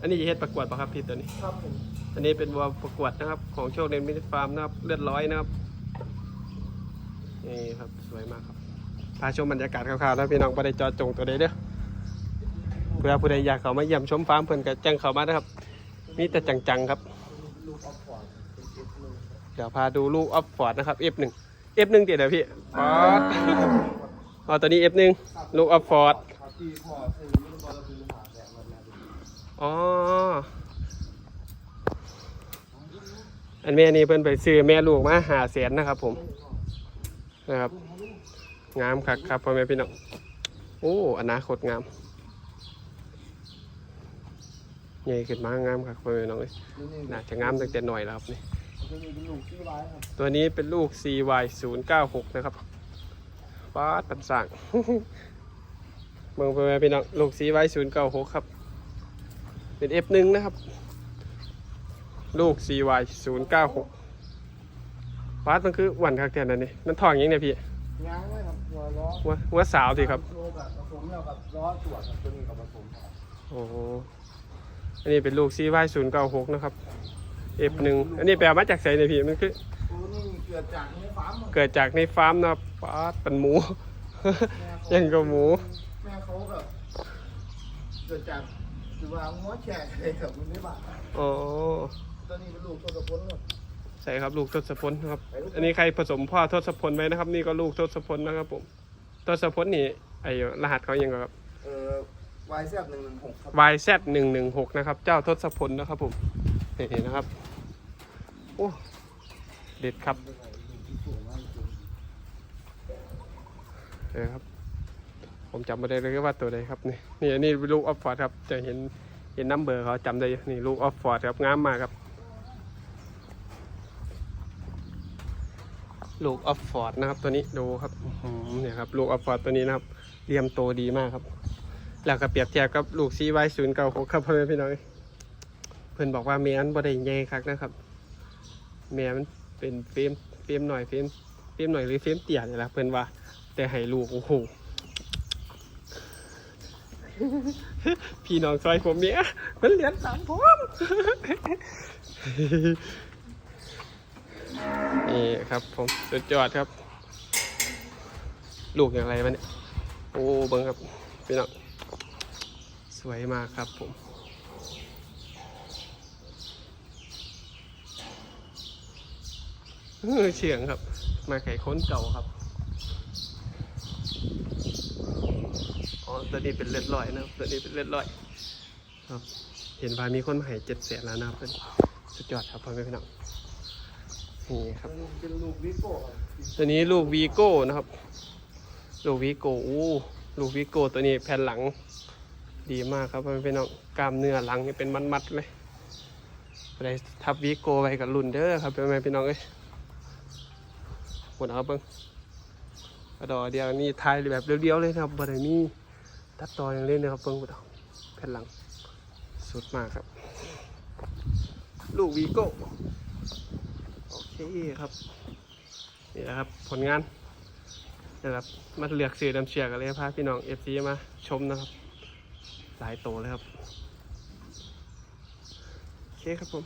อันนี้เฮ็ดประกวดป่ะครับพี่ตัวนี้ ครับผมอันนี้เป็นวัวประกวดนะครับ ของโชคเดนมินิฟาร์มนะครับเลือดร้อยนะครับนี่ครับสวยมากครับพาชมบรรยากาศคร่าวๆนะพี่น้องประเดจอจงตัวใดเด้อเพื่อผู้ใดอยากเข้ามาเยี่ยมชมฟาร์มเพิ่นก็แจ้งเข้ามานะครับมีแต่จังๆครับลูกออฟฟอร์ดเป็นเอฟหนึ่งเดี๋ยวพาดูลูกออฟฟอร์ดนะครับ F1 F1 เดี๋ยวเดี๋ยวพี่ฟอร์ดอ๋อตัวนี้ F1 ลูกออฟฟอร์ดครับที่พ่อซื้อลูกบอลเราซื้อหาแต่มันมาดู อ๋อ อันแม่นี่เพิ่นไปซื้อแม่ลูกมาหาแสนนะครับ ผม นะครับ งามครับครับพ่อแม่พี่น้อง โอ้ อนาคตงามใหญ่ขึ้นมางามครับพ่อแม่พี่น้องเอ้ยน่าจะงามตั้งแต่หน่อยแล้วครับนี่จะมีเป็นลูกซีไว้ครับตัวนี้เป็นลูก CY 0 9 6 นะครับป้าดปันสั่งเมืองพ่อแม่พี่น้องลูก CY 0 9 6 ครับ เป็น F1 นะครับ ลูก CY 0 9 6ป้าดมันคือหวันคักแทนนั่นนี่มันทองอยังไงพี่ง้างไว้ครับหัวล้อหัวหัวสาวสิครับโลกับผสมแล้วกับล้อตรวจครับตัวนี้กับผสมครับโอ้โหอันนี้เป็นลูก CY 0 9 6นะครับ F1 อันนี้แปลมาจากไสเนี่ยพี่มันคือ ตัวนี้เกิดจากในฟาร์มครับเกิดจากในฟาร์มนะครับป้าดเป็นหมู แม่เขายังกับหมู แม่เขาแบบเกิดจาก คือว่าหัวแฉกอะไรกับมันไม่บาดอ๋อตัวนี้เป็นลูกโทษพ้นครับใช่ครับลูกทศพลนะครับ อันนี้ใครผสมพ่อทศพลไว้นะครับ นี่ก็ลูกทศพลนะครับผมทศพลนี่ไอรหัสเขายังไงครับ เอ่อวายแซบหนึ่งหนึ่งหกครับ YZ หนึ่งหนึ่งหกนะครับ เจ้าทศพลนะครับผมนี่นะครับ โอ้ เด็ดครับเออครับ ผมจำไม่ได้เลยว่าตัวใดครับนี่นี่นนี้ลูกออฟฟอร์ดครับจะเห็นเห็นนัมเบอร์เขาจำได้อยู่นี่ลูกออฟฟอร์ดครับงามมากครับ ลูกออฟฟอร์ดนะครับตัวนี้ดูครับเนี่ยครับลูกออฟฟอร์ดตัวนี้นะครับเรียมโตดีมากครับ แล้วก็เปรียบเทียบกับลูกซีไวศูนย์เก้าหกครับพ่อแม่พี่น้องเพื่อนบอกว่าเมียนบ่ได้ใหญ่คักนะครับเมียมันเป็นเฟรมเฟรมหน่อยเฟรมเฟรมหน่อยหรือเฟรมเตี่ยนี่แหละเพื่อนว่าแต่ให้ลูกโอ้โห พี่น้องซอยผมเนี่ยมันเหรียญสามผมนี่ครับผมสุดยอดครับ ลูกอย่างไรมันเนี่ยโอ้เบิ้งครับพี่น้องสวยมากครับผมเออเฉียงครับ มาไข่ค้นเก่าครับ อ๋อตัวนี้เป็นเลือดลอยนะครับตัวนี้เป็นเลือดลอยครับเห็นว่ามีคนมาให้เจ็ดแสนแล้วนะครับเป็นสุดยอดครับพ่อแม่พี่น้องนี่ครับเป็นลูกวิโก้ครับตัวนี้ลูกวีโก้นะครับ ลูกวีโก้อู้ลูกวีโก้ตัวนี้แผ่นหลังดีมากครับพ่อแม่พี่น้องกล้ามเนื้อหลังนี่เป็นมัดๆเลยอะไรทับวีโก้ไว้กับรุ่นเด้อครับพ่อแม่พี่น้องเอ้ยหมดเอาเบิ้งกระดอเดียวนี่ทายแบบเรียวๆเลยนะครับบ่ได้มี ตัดต่ออย่างเล่นนะครับเบิ้งหมดเอาแผ่นหลัง สุดมากครับ ลูกวีโก้โอเคครับ นี่แหละครับผลงานนะครับมาเลือกสื่อดำเชียกันเลยพาพี่น้องเอฟซีมาชมนะครับ หลายโตเลยครับ โอเคครับผม